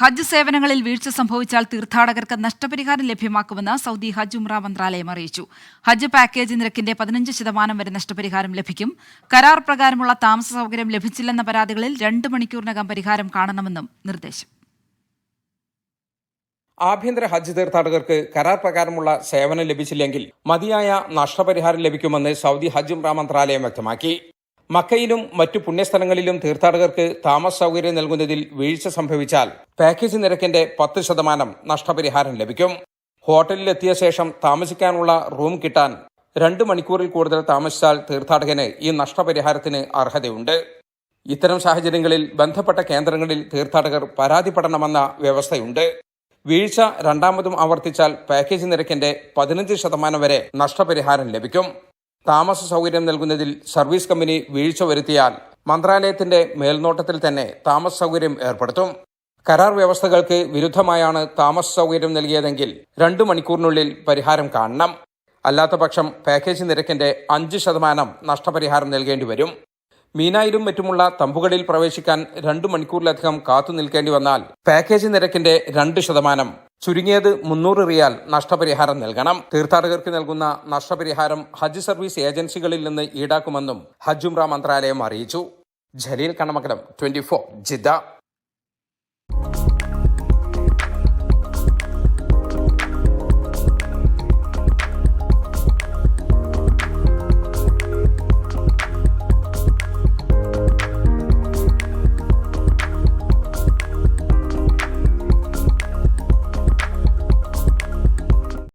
ഹജ്ജ് സേവനങ്ങളിൽ വീഴ്ച സംഭവിച്ചാൽ തീർത്ഥാടകർക്ക് നഷ്ടപരിഹാരം ലഭ്യമാക്കുമെന്ന് സൗദി ഹജ്ജ് ഉംറ മന്ത്രാലയം അറിയിച്ചു. ഹജ്ജ് പാക്കേജ് നിരക്കിന്റെ പതിനഞ്ച് ശതമാനം വരെ നഷ്ടപരിഹാരം ലഭിക്കും. കരാർ പ്രകാരമുള്ള താമസ സൗകര്യം ലഭിച്ചില്ലെന്ന പരാതികളിൽ രണ്ട് മണിക്കൂറിനകം പരിഹാരം കാണണമെന്നും നിർദ്ദേശം. ആഭ്യന്തര ഹജ്ജ് തീർത്ഥാടകർക്ക് കരാർ പ്രകാരമുള്ള സേവനം ലഭിച്ചില്ലെങ്കിൽ മതിയായ നഷ്ടപരിഹാരം ലഭിക്കുമെന്ന് സൗദി ഹജ്ജ് മന്ത്രാലയം വ്യക്തമാക്കി. മക്കയിലും മറ്റു പുണ്യസ്ഥലങ്ങളിലും തീർത്ഥാടകർക്ക് താമസ സൗകര്യം നൽകുന്നതിൽ വീഴ്ച സംഭവിച്ചാൽ പാക്കേജ് നിരക്കിന്റെ പത്ത് ശതമാനം നഷ്ടപരിഹാരം ലഭിക്കും. ഹോട്ടലിലെത്തിയ ശേഷം താമസിക്കാനുള്ള റൂം കിട്ടാൻ രണ്ട് മണിക്കൂറിൽ കൂടുതൽ താമസിച്ചാൽ തീർത്ഥാടകന് ഈ നഷ്ടപരിഹാരത്തിന് അർഹതയുണ്ട്. ഇത്തരം സാഹചര്യങ്ങളിൽ ബന്ധപ്പെട്ട കേന്ദ്രങ്ങളിൽ തീർത്ഥാടകർ പരാതിപ്പെടണമെന്ന വ്യവസ്ഥയുണ്ട്. വീഴ്ച രണ്ടാമതും ആവർത്തിച്ചാൽ പാക്കേജ് നിരക്കിന്റെ പതിനഞ്ച് ശതമാനം വരെ നഷ്ടപരിഹാരം ലഭിക്കും. താമസ സൗകര്യം നൽകുന്നതിൽ സർവീസ് കമ്പനി വീഴ്ച വരുത്തിയാൽ മന്ത്രാലയത്തിന്റെ മേൽനോട്ടത്തിൽ തന്നെ താമസ സൗകര്യം ഏർപ്പെടുത്തും. കരാർ വ്യവസ്ഥകൾക്ക് വിരുദ്ധമായാണ് താമസ സൗകര്യം നൽകിയതെങ്കിൽ രണ്ടു മണിക്കൂറിനുള്ളിൽ പരിഹാരം കാണണം. അല്ലാത്തപക്ഷം പാക്കേജ് നിരക്കിന്റെ അഞ്ച് ശതമാനം നഷ്ടപരിഹാരം നൽകേണ്ടി വരും. മീനായിലും മറ്റുമുള്ള തമ്പുകളിൽ പ്രവേശിക്കാൻ രണ്ടു മണിക്കൂറിലധികം കാത്തു നിൽക്കേണ്ടി വന്നാൽ പാക്കേജ് നിരക്കിന്റെ രണ്ട് ശതമാനം ചുരുങ്ങിയത് മുന്നൂറ് റിയാൽ നഷ്ടപരിഹാരം നൽകണം. തീർത്ഥാടകർക്ക് നൽകുന്ന നഷ്ടപരിഹാരം ഹജ്ജ് സർവീസ് ഏജൻസികളിൽ നിന്ന് ഈടാക്കുമെന്നും ഹജ്ജുംറ മന്ത്രാലയം അറിയിച്ചു. ജലീൽ കണമകലം ട്വന്റി ഫോർ ജിദ്ദ.